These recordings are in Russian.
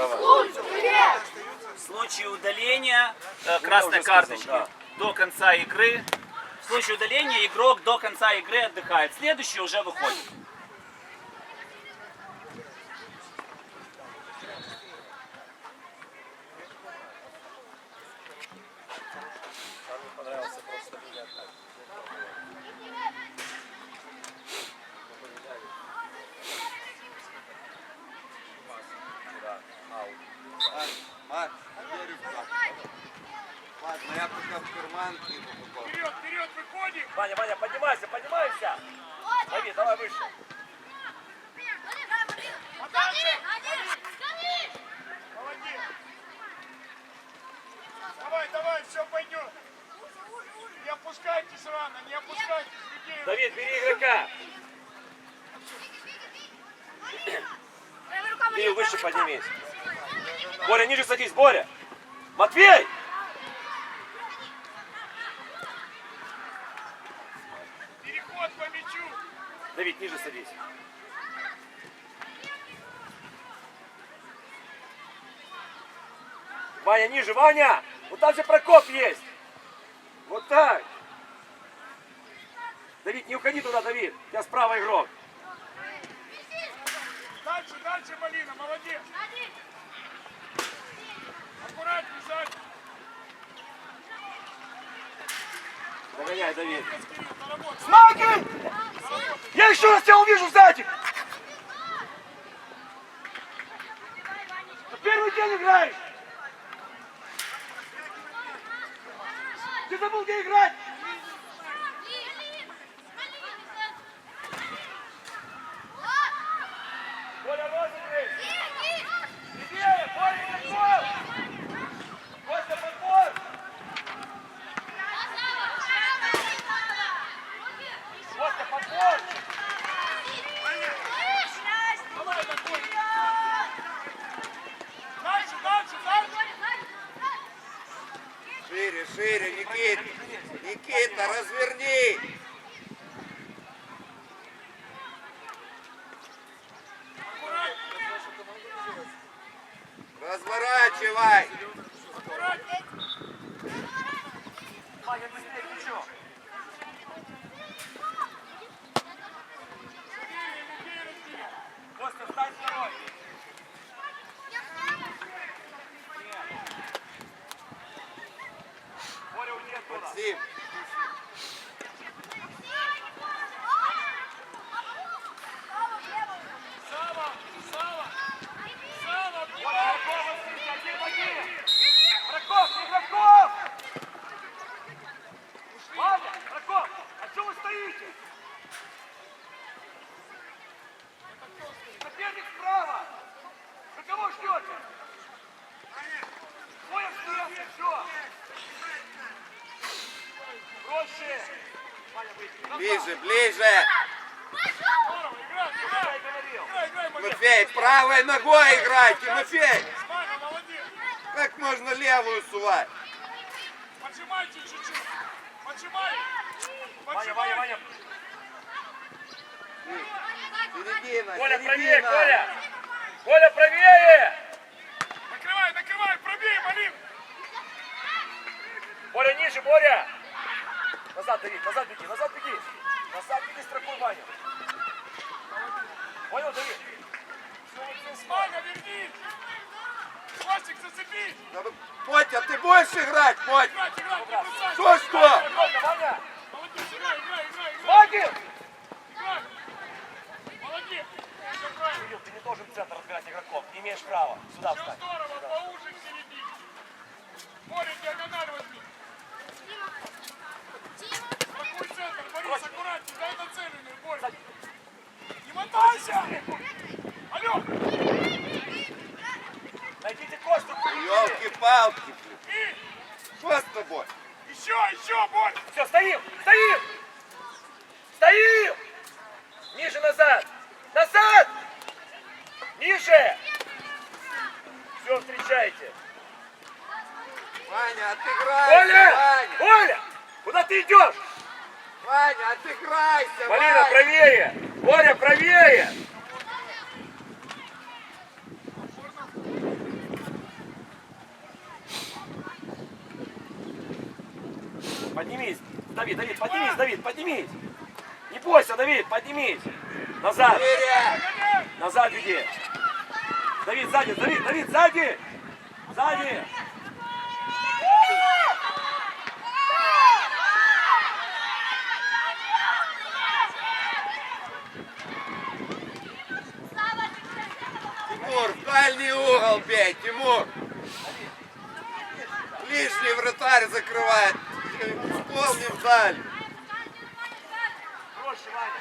В случае удаления э, красной карточки до конца игры, в случае удаления игрок до конца игры отдыхает. Следующий уже выходит. Мат, Мат, моя пока в карман не попала. Вперед, вперед, выходим! Ваня, Ваня, поднимайся, поднимайся! Давид, давай выше. Молодец! Давай, давай, все пойдет! Не опускайтесь рано, не опускайтесь, людей! Давид, бери игрока. Кирилл, выше поднимись. Боря, ниже садись, Боря. Матвей! Переход по мячу! Давид, ниже садись. Ваня, ниже, Ваня! Там же Прокоп есть! Вот так! Давид, не уходи туда, Давид! Я справа игрок. Дальше, дальше, Малина, молодец! Аккуратней сзади! Догоняй, Давид. Смоки! Я еще раз тебя увижу сзади! На первый день играешь! Ты забыл, где играть? Коля, розыгрыш! Левее, Коля, подбор! Костя, подбор! Костя, подбор! Дальше, дальше, дальше! Шире, шире, Никита. Никита, разверни. Разворачивай. Ваня, быстрее, ключом! Костя, встань второй! Боря, уйди оттуда! Максим, Сава! Сава! Сава! Боря, Прокоп, отсюда, один в один! Прокоп, игроков! Ваня, Прокоп, а что вы стоите? Соперник справа! Вы кого ждете? Двое вместе, все! Проще! Ваня, выйди. ближе, ближе. Здорово, играй, Я играй! и говорил. Играй, играй, молодец! Тимофей, правой ногой играй, Тимофей. Как можно левую сувать? Поджимайте чуть-чуть! Поджимай! Ваня, Ваня, Ваня. Середина, Коля, правее, середина. Коля! Коля, правее! Накрывай, накрывай, пробей, Малин! Боря, ниже, Боря! Назад, Давид, назад беги, назад беги! Назад беги, строкой, Ваня! Понял, Давид? Сманя, вернись! Хвостик, зацепись! Надо- Мотя, ты будешь играть, Моть? Играть, играть! Что, что? Ваня! Молодец, играй, играй, играй, играй! Вагин! играй. Молодец! Все правильно! Кирилл, ты не должен центр разбирать игроков, не имеешь права. Сюда Все встань. здорово, поуже в середине! Боря, диагональ возьми! Какой центр? Борис, аккуратней, дай нацеленную, Боря! Не мотайся! Алло! Найдите Костю, впереди. Елки-палки, блин. И! Что с тобой? Еще, еще, Борь! Все, стоим, стоим! Стоим! Ниже назад! Назад! Ниже! Все, встречайте. Ваня, отыграйся, Оля! Ваня! Оля! Куда ты идешь? Ваня, отыграйся, Полина, Ваня! правее! Оля, правее! Поднимись, Давид, Давид, поднимись, Давид, поднимись! Не бойся, Давид, поднимись! Назад! Вперед! Назад иди. Давид, сзади, Давид, Давид, сзади. Сзади. Тимур, в дальний угол бей, Тимур! Лишний вратарь закрывает. Исполни в даль. Проще, Ваня.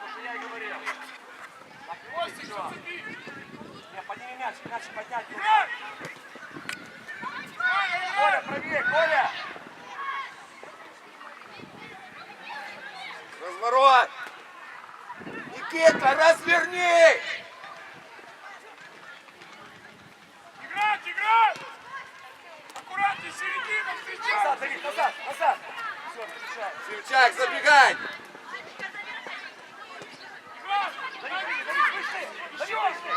То, что я и говорил. Так, Костик, всё. зацепи. Не, подними мяч, мяч поднять. Коля, правее, Коля. Разворот! Никита, разверни! Играть, играть! Аккуратнее, середину встречай! Назад, Давид, назад, назад. Все, встречай. Симчак, забегай! Играть! Давид, Давид, Давид, выше. Давид, выше.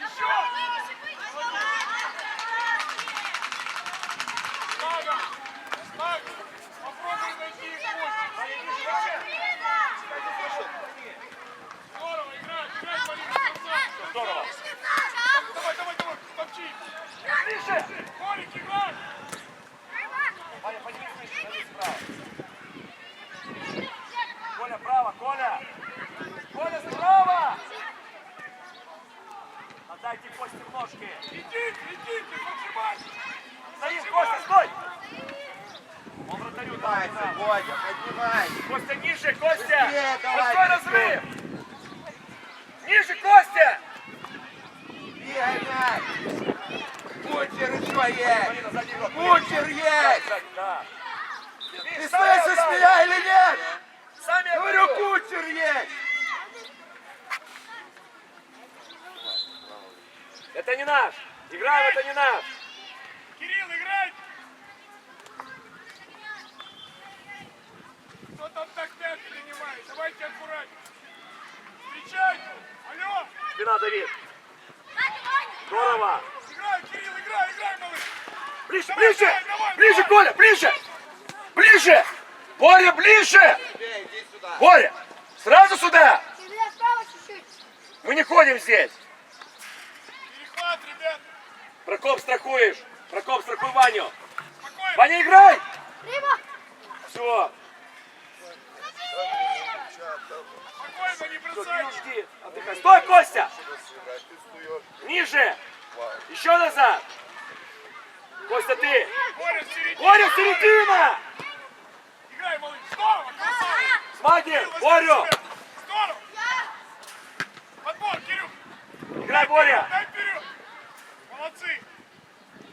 Еще! Шагом! Шагом! Попробуй найти их позже. Здорово, играй, играй, Марина, красавчик. Здорово. Давай, давай, давай, топчи. Ближе. Колик, играй! Ваня, подними выше, Давид справа. Коля, право, Коля. Коля, справа. Отдайте Косте в ножки. Идите, идите, поджимай! Давид, Костя, стой. Он вратарю дал, не Поднимайся, надо. Бодя, поднимай! Костя, ниже, Костя! Быстрее давай, Большой разрыв! Ниже, Костя! Бегай, мяч! Кучер еще есть! Марина, сзади игрок. Кучер есть! Сзади, да. Ты слышишь меня или нет? Сами Говорю, отберут. кучер есть! Это не наш. Играем, это не наш. Кирилл, играй! Кто там так мяч принимает? Давайте аккуратнее. Встречайте! Алло! Спина, Давид. Здорово. Играй, Кирилл, играй, играй, малыш! Ближе, Давай, ближе. давай, давай, Ближе, давай. Коля, ближе. Ближе. Боря, ближе. Боря, сразу сюда. Тебе справа чуть-чуть. Мы не ходим здесь. Прокоп страхуешь. Прокоп, страхуй Ваню. Ваня, играй. Все. Спокойно, не. Отдыхай. Стой, Костя. Ниже. Еще назад. Костя, ты. Боря, середина. Играй, малыш! Здорово! Смотри, Борю. Здорово! Подбор, Кирюх! Играй, Боря. Молодцы!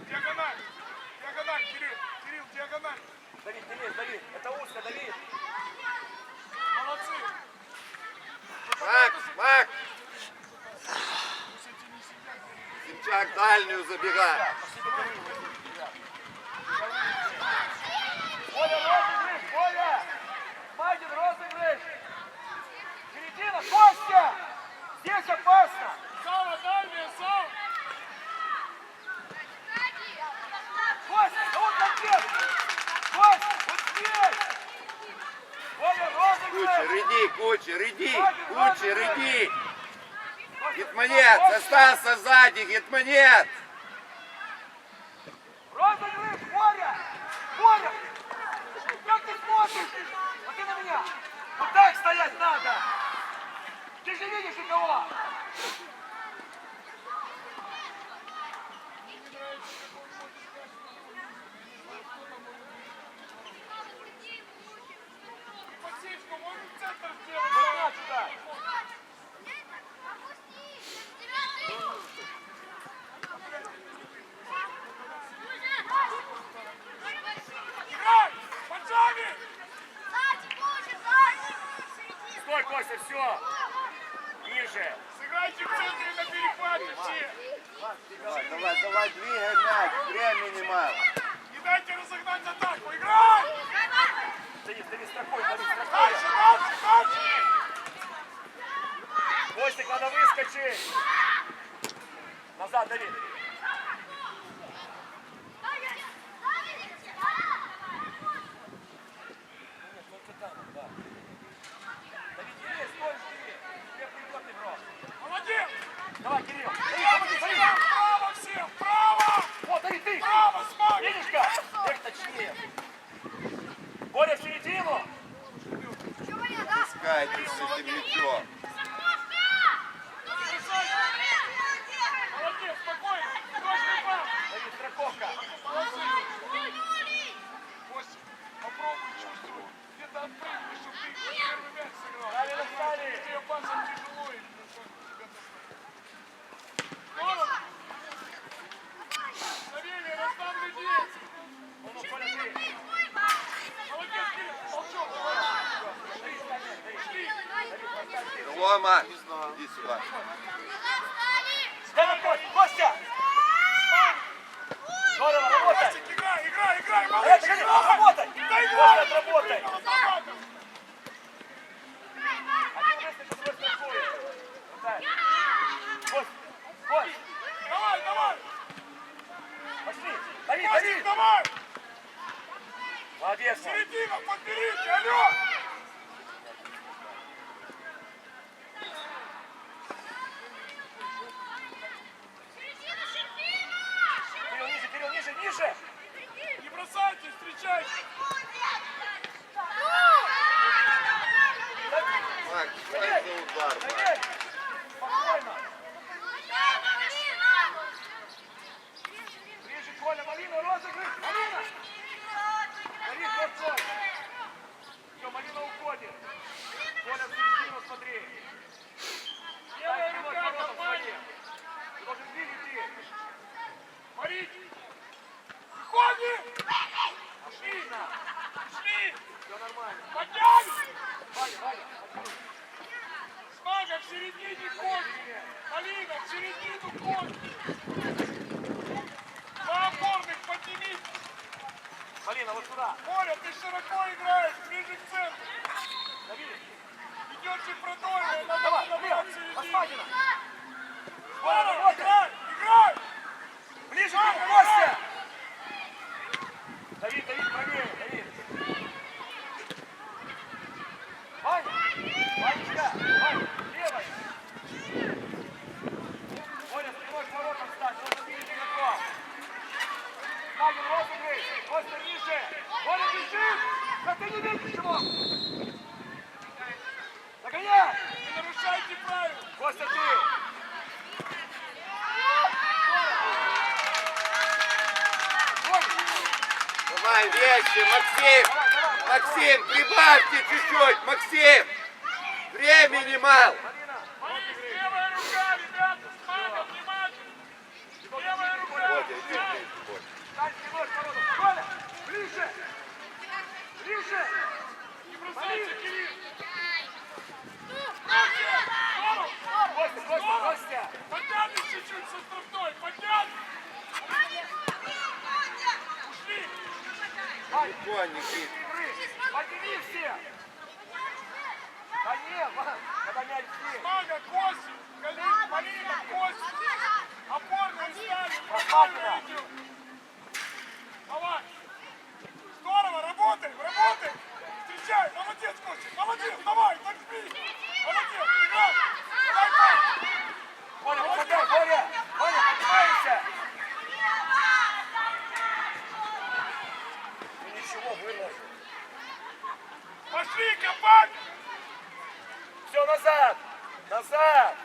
Диагональ! Диагональ, Кирилл! Кирилл, диагональ! Давид, не лезь, Давид. Это узко, Давид. Молодцы! Макс, Макс! Симчак, дальнюю забегай! Боря, розыгрыш, Боря. Мадин, розыгрыш. Середина, Костя. Здесь опасно. Сава, дальняя, Сава! Костя, да вот конкретно. Костя, вот здесь. Боря, розыгрыш. Кучер, иди, кучер, иди! Кучер, иди! Костя. остался сзади, Гетманет! Розыгрыш, Боря. Боря. Как ты смотришь? Смотри на меня. Вот так стоять надо. Ты же видишь никого. Подсечку, можно в центр сделать? Вот так сюда. Играй! Поджами! Стой, Костя, все. Ниже. Сыграйте в центре на перехвате все! Давай, давай, давай, двигай мяч, времени мало. Не дайте разогнать атаку! Играй! Давид, Давид, страхуй, Давид, страхуй. Дальше, дальше, дальше! Костик, надо выскочить. Назад, Давид. Давай, Кирилл. Дави, помоги, дави. Право всем! Право! Вот, дави, ты. Право, смог! Видишь как? Эх, точнее. Боря в середину. Пускайте с этим мячом. Молодец, спокойно! Точный пас! Дави, страховка. Костя, попробуй чувствовать. Где-то отпрыгни, чтобы ты первый мяч сыграл. Правильно встали. Тебе пасом тяжело и тебя Здорово! Савелий, расстав людей! Ну, ну, Коля, ты. Молодец, Кирилл! Толчок! Рома, иди сюда. Дай на Костя. Костя. Здорово, работай. Играй, играй, играй! Играй! работай. Костя, отработай. Давай, давай! пошли. Дави, дави. давай! Молодец. Марк. Середину подберите, алло! Вещи, Максим! Максим, прибавьте чуть-чуть, Максим! Времени мало! Марина, Марить, левая рука, ребята! Подними все. Да Вань, когда мяч здесь. Мага, Костя! Галин, Полина, Костя! Опорные стали! Спокойно идем! Давай! Здорово, работаем, работаем! Встречай! Молодец, Костя! Молодец! Давай, так жми! Молодец! Играй! Дай пас! Коля, помогай, Коля. Коля, поднимаемся. Ну ничего, выложи. Пошли, копать! Все, назад. Назад.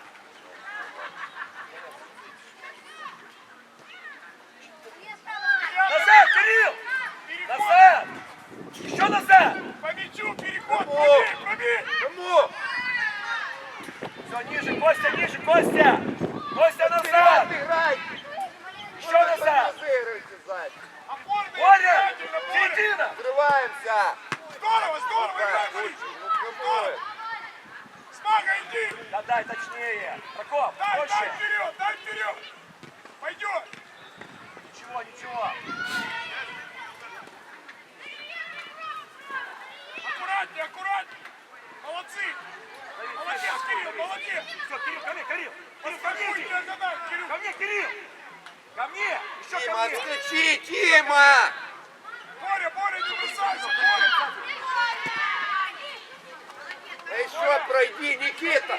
Назад, Кирилл. Переход! Назад. Еще назад. По мячу, переход! Пробей, пробей! Кому? Все, ниже, Костя, ниже, Костя. Костя, назад. играй! Еще назад. Разыгрывайте сзади. Опорные Боря, внимательно, Боря! середина. Открываемся! Здорово, здорово! Играй, Так, Борис! лучше, ну кому это? Смага, иди! Да дай точнее. Прокоп, Дай, дай больше. вперед, дай вперед! Пойдет! Ничего, ничего. Аккуратнее, аккуратнее! Молодцы! Молодец, Кирилл, молодец! Все, Кирилл, ко мне, Кирилл. Кирилл, ко мне, Кирилл. Ко мне, Кирилл. Ко мне. Еще Тима, ко мне. отскочи, Тима! Боря, Боря, не бросайся, Боря! А еще пройди, Никита!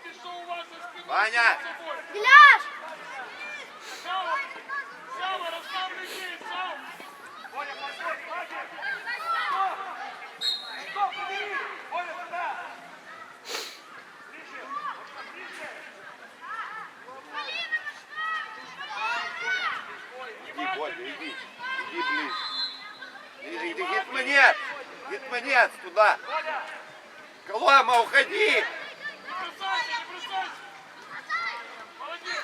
Иди, иди, Гетманец. Гетманец, туда. Колома, уходи. Не бросайся, не бросайся. Молодец.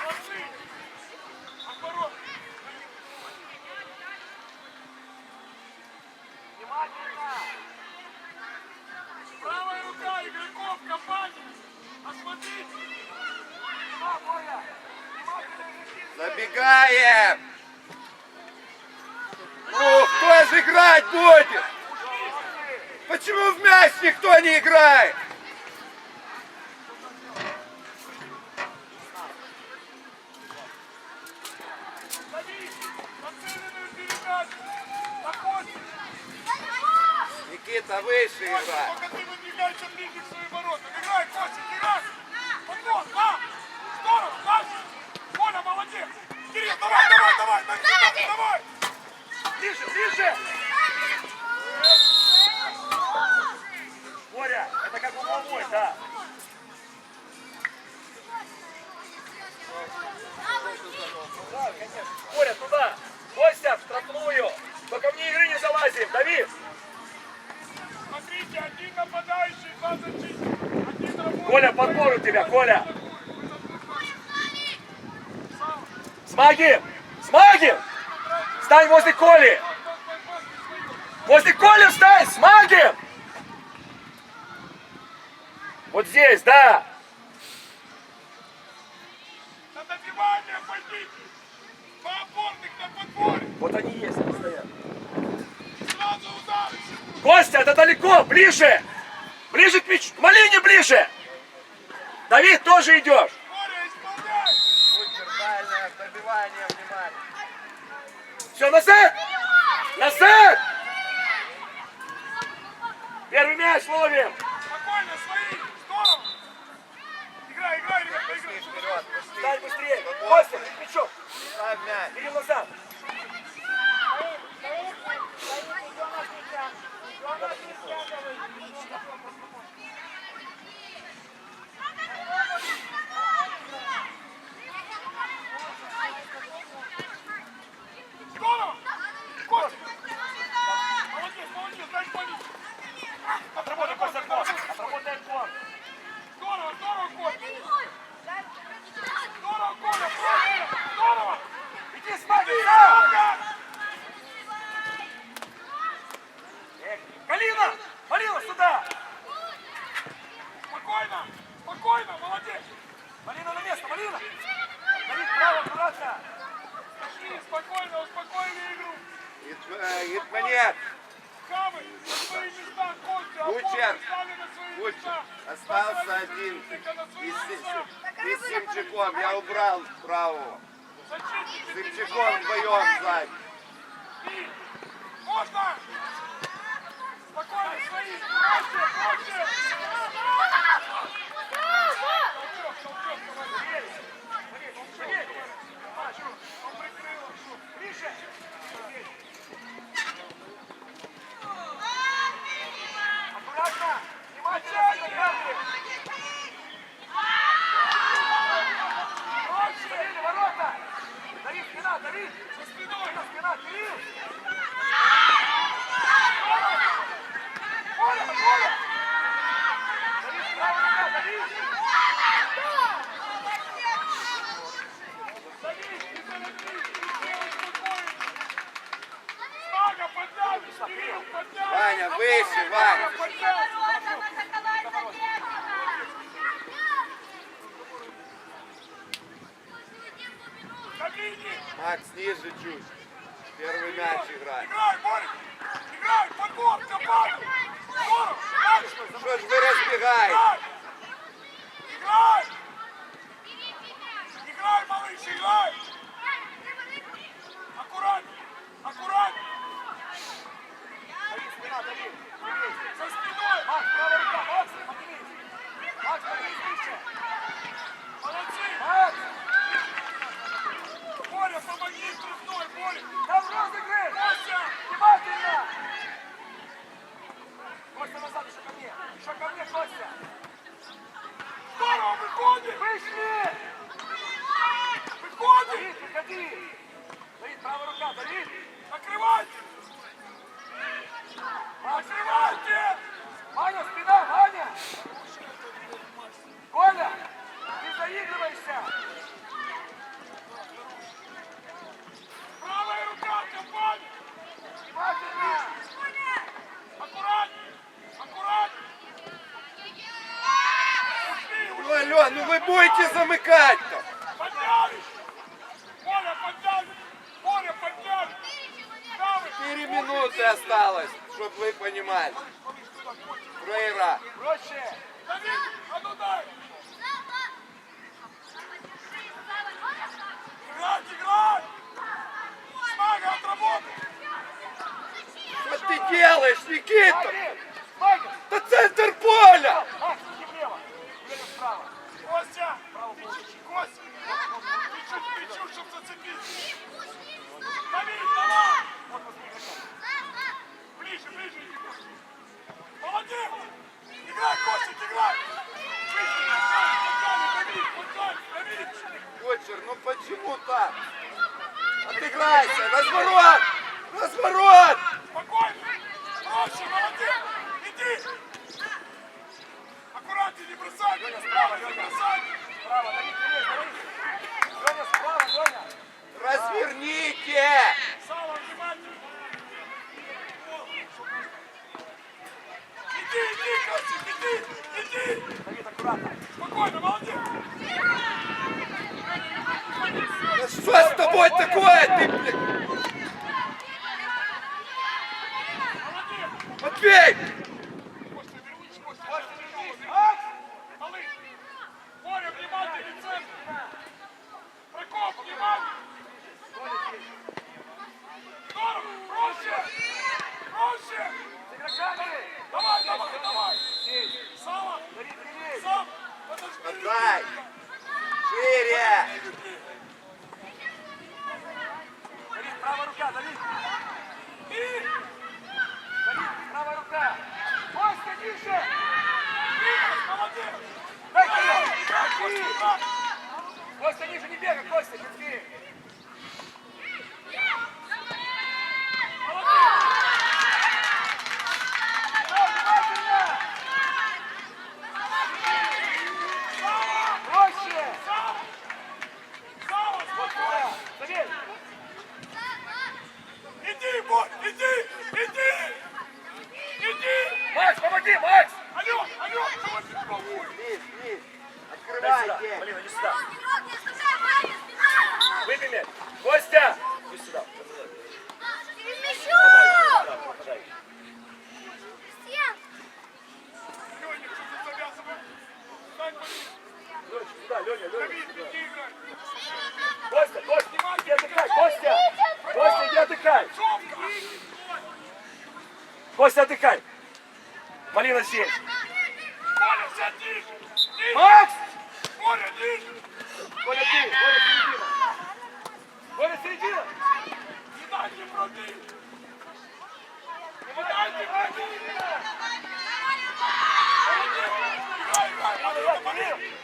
Молодцы. Оборот. Внимательно! Правая рука игроков компании. Осмотрите. Сюда, Боря! Внимательно игроки! Забегаем. Ну, кто же играть будет? Почему в мяч никто не играет? Давид, нацеленную передачу. На Костю. Никита, выше Костя, играй. только ты выдвигайся ближе к своим воротам. Играй, Костя, играй. Подбор, да. Здорово, дальше. Коля, молодец. Кирилл, давай, давай, давай, давай, давай. Ближе, ближе! Боря, это как угловой, да. Да, конечно. Боря, туда. Костя, в штрафную. Только вне игры не залазим. Давид. Коля, подбор у тебя, Коля. Смаги! Смаги! Стань возле Коли! Возле Коли встань! Смаги! Вот здесь, да! Вот они есть, они стоят. Сразу удары. Костя, это далеко, ближе! Ближе к мячу, к малине ближе! Давид, тоже идешь! Все, назад! Назад! Первый мяч ловим! Спокойно, свои. Здорово. Играй, играй, ребята, играй. вперед, пошли. Стань быстрее! Костя, перед мячом! Бери назад! Здорово. Костя. Молодец, молодец, дай позицию. Отработай, Костя, отбор! Отработай отбор! Здорово, здорово, Костя. Здорово, Коля, правильно. Здорово. Иди, Смаги! Ага. Малина! Малина, сюда! Спокойно, спокойно, молодец. Малина на место, Малина! Давид, право, аккуратно! Пошли, спокойно, успокоили игру. Гет- э, Гетманец. Камы на свои места, Костя, Кучер. опоры стали места. Остался один. свои И с, Симчаком. Я убрал правого. С Симчаком вдвоем сзади. Можно! Спокойно, свои! Проще, проще! Он прикрыл, Ближе! Аккуратно! Внимательно, карты! Давид, ворота! Давид, спина, Давид! за спиной! Спина, спина, Кирилл! Коля, Коля! Давид, Jews. Давайте замыкать там. Четыре минуты осталось, чтобы вы понимали. Проира. Проще. А ну дай. Играть, играть! Смага, отработай! Что ты делаешь, Никита? Да центр поля! ну почему так? Отыграйся! Разворот! Разворот! Давайте. Блин, иди сюда. Выпрями. Костя! Иди сюда. Перемещу! Сюда, Леня, Леня. Костя, Костя, иди отдыхай, Костя! Костя, иди отдыхай! Костя, отдыхай! Малина здесь! Макс! Боря, ты! Боря, ты! Боря, середина! Боря, середина! Не дайте пробить! Не дайте пробить! Давай, давай, давай!